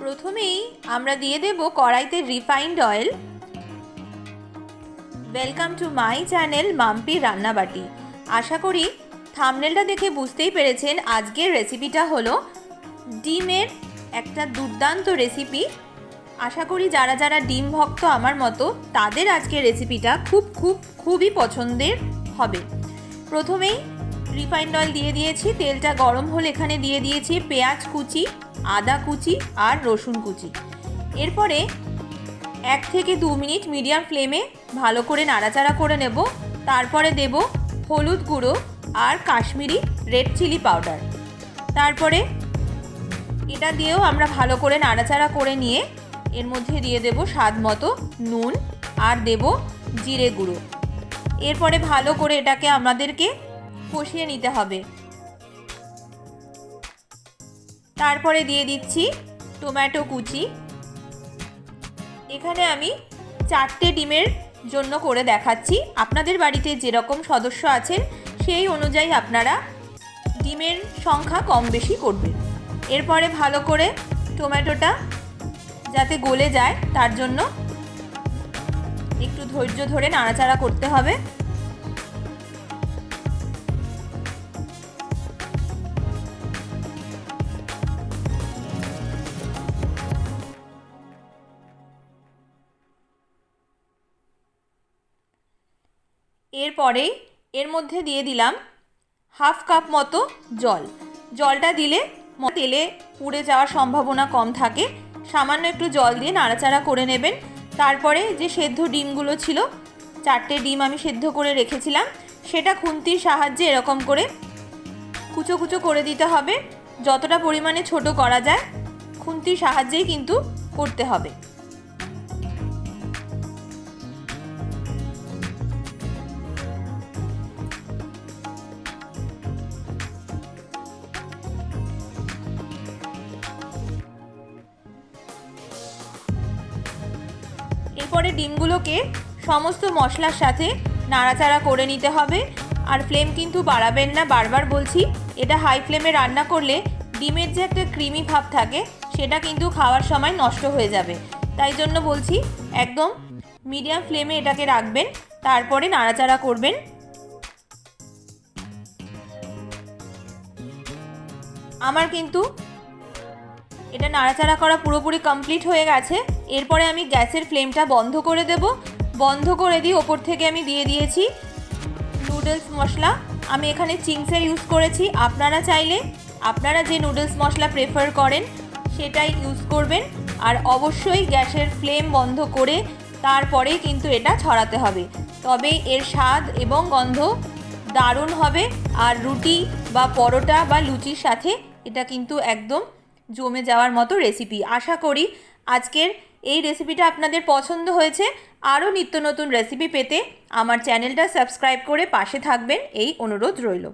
প্রথমেই আমরা দিয়ে দেব কড়াইতে refined oil welcome to my channel Mampi Rannabati. আশা করি থামনেলটা দেখে বুঝতেই পেরেছেন আজকের রেসিপিটা হলো ডিমের একটা দুর্দান্ত রেসিপি আশা করি যারা যারা ডিম ভক্ত আমার মতো, তাদের আজকের রেসিপিটা খুব খুব, খুবই পছন্দের হবে। প্রথমেই রিফাইন্ড অয়েল দিয়ে দিয়েছি, তেলটা গরম হলে এখানে দিয়ে দিয়েছি পেঁয়াজ কুচি। আদা কুচি আর রসুন কুচি। এরপরে এক থেকে দু মিনিট মিডিয়াম ফ্লেমে ভালো করে নাড়াচাড়া করে নেব। তারপরে দেব হলুদ গুঁড়ো আর কাশ্মীরি রেড চিলি পাউডার। তারপরে এটা দিয়েও আমরা ভালো করে নাড়াচাড়া করে নিয়ে এর মধ্যে দিয়ে দেব স্বাদ মতো নুন আর দেব জিরে গুঁড়ো। এরপরে ভালো করে এটাকে আমাদেরকে কষিয়ে নিতে হবে। তারপরে দিয়ে দিচ্ছি টোম্যাটো কুচি। এখানে আমি চারটে ডিমের জন্য করে দেখাচ্ছি। আপনাদের বাড়িতে যেরকম সদস্য আছেন, সেই অনুযায়ী আপনারা ডিমের সংখ্যা কম বেশি করবেন। এরপরে ভালো করে টমেটোটা যাতে গলে যায়, তার জন্য একটু ধৈর্য ধরে নাড়াচাড়া করতে হবে। এরপরেই এর মধ্যে দিয়ে দিলাম হাফ কাপ মতো জল। জলটা দিলে তেলে পুড়ে যাওয়ার সম্ভাবনা কম থাকে। সামান্য একটু জল দিয়ে নাড়াচাড়া করে নেবেন। তারপরে যে সেদ্ধ ডিমগুলো ছিল, চারটে ডিম আমি সেদ্ধ করে রেখেছিলাম, সেটা খুন্তির সাহায্যে এরকম করে কুচো কুচো করে দিতে হবে। যতটা পরিমাণে ছোট করা যায়, খুন্তির সাহায্যেই কিন্তু করতে হবে। এরপরে ডিমগুলোকে সমস্ত মশলার সাথে নাড়াচাড়া করে নিতে হবে। আর ফ্লেম কিন্তু বাড়াবেন না, বারবার বলছি, এটা হাই ফ্লেমে রান্না করলে ডিমের যে একটা ক্রিমি ভাব থাকে, সেটা কিন্তু খাওয়ার সময় নষ্ট হয়ে যাবে। তাই জন্য বলছি, একদম মিডিয়াম ফ্লেমে এটাকে রাখবেন, তারপরে নাড়াচাড়া করবেন। আমার কিন্তু এটা নাড়াচাড়া করা পুরোপুরি কমপ্লিট হয়ে গেছে। এরপরে আমি গ্যাসের ফ্লেমটা বন্ধ করে দেব। বন্ধ করে দিয়ে ওপর থেকে আমি দিয়ে দিয়েছি নুডলস মশলা। আমি এখানে চিংসের ইউজ করেছি। আপনারা চাইলে, আপনারা যে নুডলস মশলা প্রেফার করেন, সেটাই ইউজ করবেন। আর অবশ্যই গ্যাসের ফ্লেম বন্ধ করে তারপরেই কিন্তু এটা ছড়াতে হবে। তবেই এর স্বাদ এবং গন্ধ দারুণ হবে। আর রুটি বা পরোটা বা লুচির সাথে এটা কিন্তু একদম জমে যাওয়ার মতো রেসিপি আশা করি আজকের এই রেসিপিটা আপনাদের পছন্দ হয়েছে, আরও নিত্য নতুন রেসিপি পেতে আমার চ্যানেলটা সাবস্ক্রাইব করে পাশে থাকবেন, এই অনুরোধ রইল।